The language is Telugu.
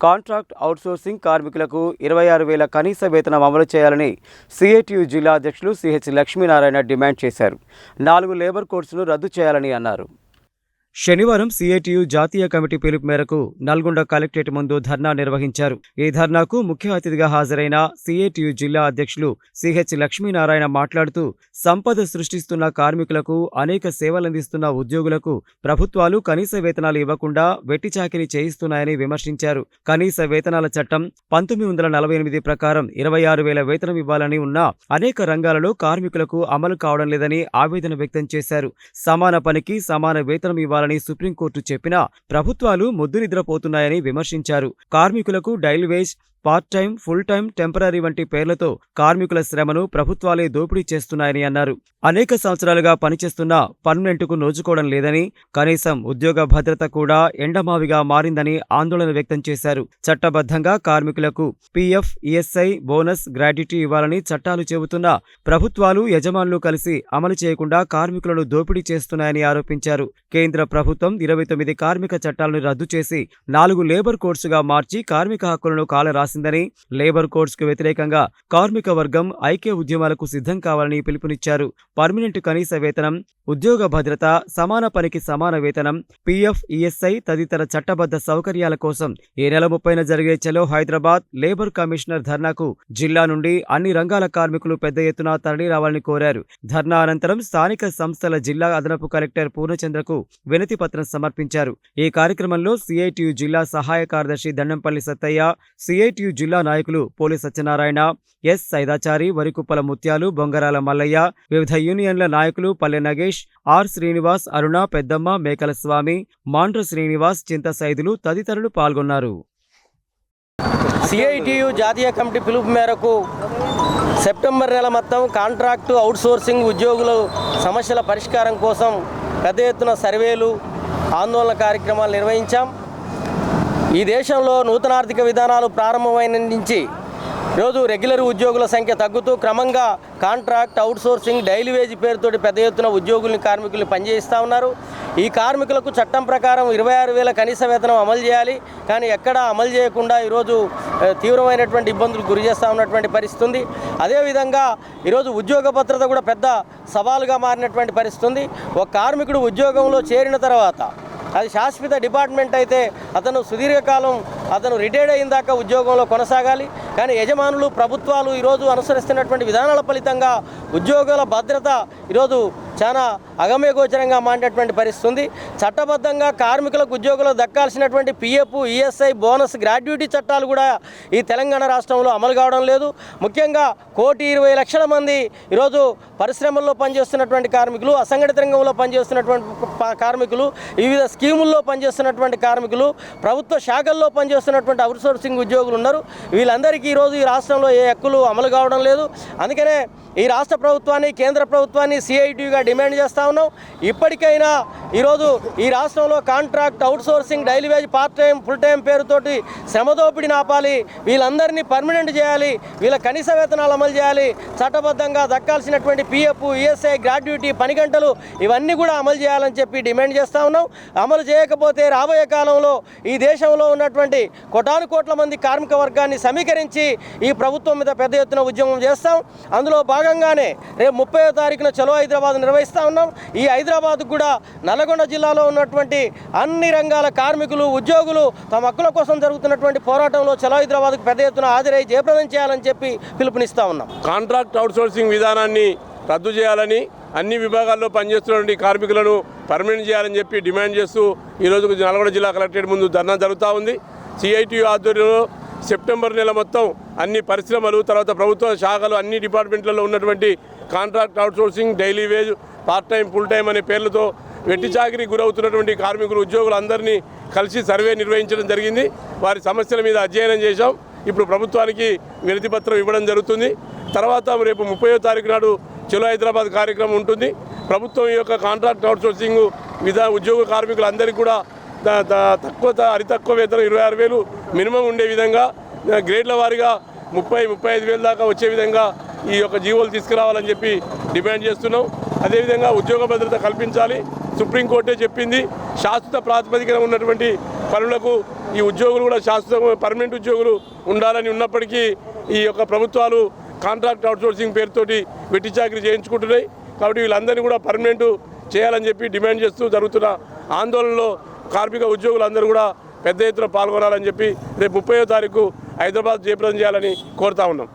కాంట్రాక్ట్ అవుట్సోర్సింగ్ కార్మికులకు ఇరవై ఆరు వేల కనీస వేతనం అమలు చేయాలని సిఐటియు జిల్లా అధ్యక్షులు సిహెచ్ లక్ష్మీనారాయణ డిమాండ్ చేశారు. నాలుగు లేబర్ కోడ్స్ను రద్దు చేయాలని అన్నారు. శనివారం సిఐటియు జాతీయ కమిటీ పిలుపు మేరకు నల్గొండ కలెక్టరేట్ ముందు ధర్నా నిర్వహించారు. ఈ ధర్నాకు ముఖ్య అతిథిగా హాజరైన సిఐటియు జిల్లా అధ్యక్షులు సిహెచ్ లక్ష్మీనారాయణ మాట్లాడుతూ సంపద సృష్టిస్తున్న కార్మికులకు అనేక సేవలందిస్తున్న ఉద్యోగులకు ప్రభుత్వాలు కనీస వేతనాలు ఇవ్వకుండా వెట్టి చాకిరీ చేయిస్తున్నాయని విమర్శించారు. కనీస వేతనాల చట్టం పంతొమ్మిది వందల నలభై ఎనిమిది ప్రకారం ఇరవై ఆరు వేల వేతనం ఇవ్వాలని ఉన్నా అనేక రంగాలలో కార్మికులకు అమలు కావడం లేదని ఆవేదన వ్యక్తం చేశారు. సమాన పనికి సమాన వేతనం ఇవ్వాలని సుప్రీంకోర్టు చెప్పినా ప్రభుత్వాలు మొద్దు నిద్రపోతున్నాయని విమర్శించారు. కార్మికులకు daily wage part time full time temporary వంటి పేర్లతో కార్మికుల శ్రమను ప్రభుత్వాలే దోపిడీ చేస్తున్నాయని అన్నారు. అనేక సంవత్సరాలుగా పనిచేస్తున్న పర్మనెంట్కు నోచుకోవడం లేదని కనీసం ఉద్యోగ భద్రత కూడా ఎండమావిగా మారిందని ఆందోళన వ్యక్తం చేశారు. చట్టబద్ధంగా కార్మికులకు పీఎఫ్ ఈఎస్ఐ బోనస్ గ్రాడ్యుటీ ఇవ్వాలని చట్టాలు చెబుతున్నా ప్రభుత్వాలు యజమానులు కలిసి అమలు చేయకుండా కార్మికులను దోపిడీ చేస్తున్నాయని ఆరోపించారు. కేంద్ర ప్రభుత్వం ఇరవై తొమ్మిది కార్మిక చట్టాలను రద్దు చేసి నాలుగు లేబర్ కోడ్స్గా మార్చి కార్మిక హక్కులను కాలరాసి కాలరాసిందని లేబర్ కోడ్స్కు వ్యతిరేకంగా కార్మిక వర్గం ఐక్య ఉద్యమాలకు సిద్ధం కావాలని పిలుపునిచ్చారు. పర్మనెంట్ కనీస వేతనం ఉద్యోగ భద్రత సమాన పనికి సమాన వేతనం పీఎఫ్ ఈఎస్ఐ తదితర చట్టబద్ధ సౌకర్యాల కోసం ఈ నెల ముప్పైన జరిగే చలో హైదరాబాద్ లేబర్ కమిషనర్ ధర్నాకు జిల్లా నుండి అన్ని రంగాల కార్మికులు పెద్ద ఎత్తున తరలి రావాలని కోరారు. ధర్నా అనంతరం స్థానిక సంస్థల జిల్లా అదనపు కలెక్టర్ పూర్ణచంద్రకు వినతి పత్రం సమర్పించారు. ఈ కార్యక్రమంలో సిఐటియు జిల్లా సహాయ కార్యదర్శి దండంపల్లి సత్తయ్య సిఐటియు జిల్లా నాయకులు పోలి సత్యనారాయణ ఎస్ సైదాచారి వరికుప్పల ముత్యాలు బొంగరాల మల్లయ్య వివిధ యూనియన్ల నాయకులు పల్లె నగేష్ ఆర్ శ్రీనివాస్ అరుణ పెద్దమ్మ మేకల స్వామి మాండ్ర శ్రీనివాస్ చింత సైదులు తదితరులు పాల్గొన్నారు. సిఐటియు జాతీయ కమిటీ పిలుపు మేరకు సెప్టెంబర్ నెల మొత్తం కాంట్రాక్టు అవుట్సోర్సింగ్ ఉద్యోగులు సమస్యల పరిష్కారం కోసం పెద్ద ఎత్తున సర్వేలు ఆందోళన కార్యక్రమాలు నిర్వహించాం. ఈ దేశంలో నూతన ఆర్థిక విధానాలు ప్రారంభమైన నుంచి రోజు రెగ్యులర్ ఉద్యోగుల సంఖ్య తగ్గుతూ క్రమంగా కాంట్రాక్ట్ అవుట్సోర్సింగ్ డైలీ వేజ్ పేరుతోటి పెద్ద ఎత్తున ఉద్యోగుల్ని కార్మికుల్ని పనిచేస్తూ ఉన్నారు. ఈ కార్మికులకు చట్టం ప్రకారం ఇరవై ఆరు వేల కనీస వేతనం అమలు చేయాలి. కానీ ఎక్కడా అమలు చేయకుండా ఈరోజు తీవ్రమైనటువంటి ఇబ్బందులు గురి చేస్తూ ఉన్నటువంటి పరిస్థితి ఉంది అదేవిధంగా ఈరోజు ఉద్యోగ భద్రత కూడా పెద్ద సవాలుగా మారినటువంటి పరిస్థితి ఉంది ఒక కార్మికుడు ఉద్యోగంలో చేరిన తర్వాత అది శాశ్వత డిపార్ట్మెంట్ అయితే అతను సుదీర్ఘకాలం అతను రిటైర్డ్ అయిన దాకా ఉద్యోగంలో కొనసాగాలి. కానీ యజమానులు ప్రభుత్వాలు ఈరోజు అనుసరిస్తున్నటువంటి విధానాల ఫలితంగా ఉద్యోగుల భద్రత ఈరోజు చాలా అగమ్యగోచరంగా మారినటువంటి పరిస్థితి ఉంది. చట్టబద్ధంగా కార్మికులకు ఉద్యోగులకు దక్కాల్సినటువంటి పిఎఫ్ ఈఎస్ఐ బోనస్ గ్రాడ్యుటీ చట్టాలు కూడా ఈ తెలంగాణ రాష్ట్రంలో అమలు కావడం లేదు. ముఖ్యంగా కోటి ఇరవై లక్షల మంది ఈరోజు పరిశ్రమల్లో పనిచేస్తున్నటువంటి కార్మికులు అసంఘటిత రంగంలో పనిచేస్తున్నటువంటి కార్మికులు వివిధ స్కీముల్లో పనిచేస్తున్నటువంటి కార్మికులు ప్రభుత్వ శాఖల్లో పనిచేస్తున్నటువంటి అవుట్సోర్సింగ్ ఉద్యోగులు ఉన్నారు. వీళ్ళందరికీ ఈరోజు ఈ రాష్ట్రంలో ఏ హక్కులు అమలు కావడం లేదు. అందుకనే ఈ రాష్ట్ర ప్రభుత్వాన్ని కేంద్ర ప్రభుత్వాన్ని సిఐటిగా డిమాండ్ చేస్తా ఉన్నాం. ఇప్పటికైనా ఈరోజు ఈ రాష్ట్రంలో contract outsourcing daily wage part time full time పేరుతోటి శ్రమదోపిడిని ఆపాలి. వీళ్ళందరినీ పర్మనెంట్ చేయాలి. వీళ్ళ కనీస వేతనాలు అమలు చేయాలి. చట్టబద్ధంగా దక్కాల్సినటువంటి పిఎఫ్ ఈఎస్ఐ గ్రాడ్యుటీ పని గంటలు ఇవన్నీ కూడా అమలు చేయాలని చెప్పి డిమాండ్ చేస్తా ఉన్నాం. అమలు చేయకపోతే రాబోయే కాలంలో ఈ దేశంలో ఉన్నటువంటి కోటాను కోట్ల మంది కార్మిక వర్గాన్ని సమీకరించి ఈ ప్రభుత్వం మీద పెద్ద ఎత్తున ఉద్యమం చేస్తాం. అందులో భాగంగానే రేపు ముప్పై తారీఖున చలో హైదరాబాద్ నిర్వహిస్తూ ఉన్నాం. ఈ హైదరాబాద్ కూడా నల్గొండ జిల్లాలో ఉన్నటువంటి అన్ని రంగాల కార్మికులు ఉద్యోగులు తమ హక్కుల కోసం జరుగుతున్నటువంటి పోరాటంలో చలో హైదరాబాద్కు పెద్ద ఎత్తున హాజరై జయప్రదం చేయాలని చెప్పి పిలుపునిస్తా ఉన్నాం. కాంట్రాక్ట్ అవుట్సోర్సింగ్ విధానాన్ని రద్దు చేయాలని అన్ని విభాగాల్లో పనిచేస్తున్నటువంటి కార్మికులను పర్మనెంట్ చేయాలని చెప్పి డిమాండ్ చేస్తూ ఈరోజు నల్గొండ జిల్లా కలెక్టరేట్ ముందు ధర్నా జరుగుతూ ఉంది. సిఐటియు ఆధ్వర్యంలో సెప్టెంబర్ నెల మొత్తం అన్ని పరిశ్రమలు తర్వాత ప్రభుత్వ శాఖలు అన్ని డిపార్ట్మెంట్లలో ఉన్నటువంటి contract outsourcing daily wage part time full time అనే పేర్లతో వెట్టిచాకిరీ గురవుతున్నటువంటి కార్మికులు ఉద్యోగులు అందరినీ కలిసి సర్వే నిర్వహించడం జరిగింది. వారి సమస్యల మీద అధ్యయనం చేశాం. ఇప్పుడు ప్రభుత్వానికి వినతిపత్రం ఇవ్వడం జరుగుతుంది. తర్వాత రేపు ముప్పయో తారీఖు నాడు చలో హైదరాబాద్ కార్యక్రమం ఉంటుంది. ప్రభుత్వం యొక్క కాంట్రాక్ట్ అవుట్సోర్సింగ్ విధా ఉద్యోగ కార్మికులందరికీ కూడా తక్కువ అతి తక్కువ వేతనం ఇరవై ఆరు వేలు మినిమం ఉండే విధంగా గ్రేడ్ల వారీగా ముప్పై ముప్పై ఐదు వేల దాకా వచ్చే విధంగా ఈ యొక్క జీవోలు తీసుకురావాలని చెప్పి డిమాండ్ చేస్తున్నాం. అదేవిధంగా ఉద్యోగ భద్రత కల్పించాలి. సుప్రీంకోర్టే చెప్పింది శాశ్వత ప్రాతిపదికన ఉన్నటువంటి పనులకు ఈ ఉద్యోగులు కూడా శాశ్వత పర్మనెంట్ ఉద్యోగులు ఉండాలని ఉన్నప్పటికీ ఈ యొక్క ప్రభుత్వాలు కాంట్రాక్ట్ అవుట్సోర్సింగ్ పేరుతోటి వెట్టి చాకరీ చేయించుకుంటున్నాయి. కాబట్టి వీళ్ళందరినీ కూడా పర్మనెంట్ చేయాలని చెప్పి డిమాండ్ చేస్తూ జరుగుతున్న ఆందోళనలో కార్మిక ఉద్యోగులందరూ కూడా పెద్ద ఎత్తున పాల్గొనాలని చెప్పి రేపు ముప్పై తారీఖు హైదరాబాద్ జయప్రదం చేయాలని కోరుతా ఉన్నాం.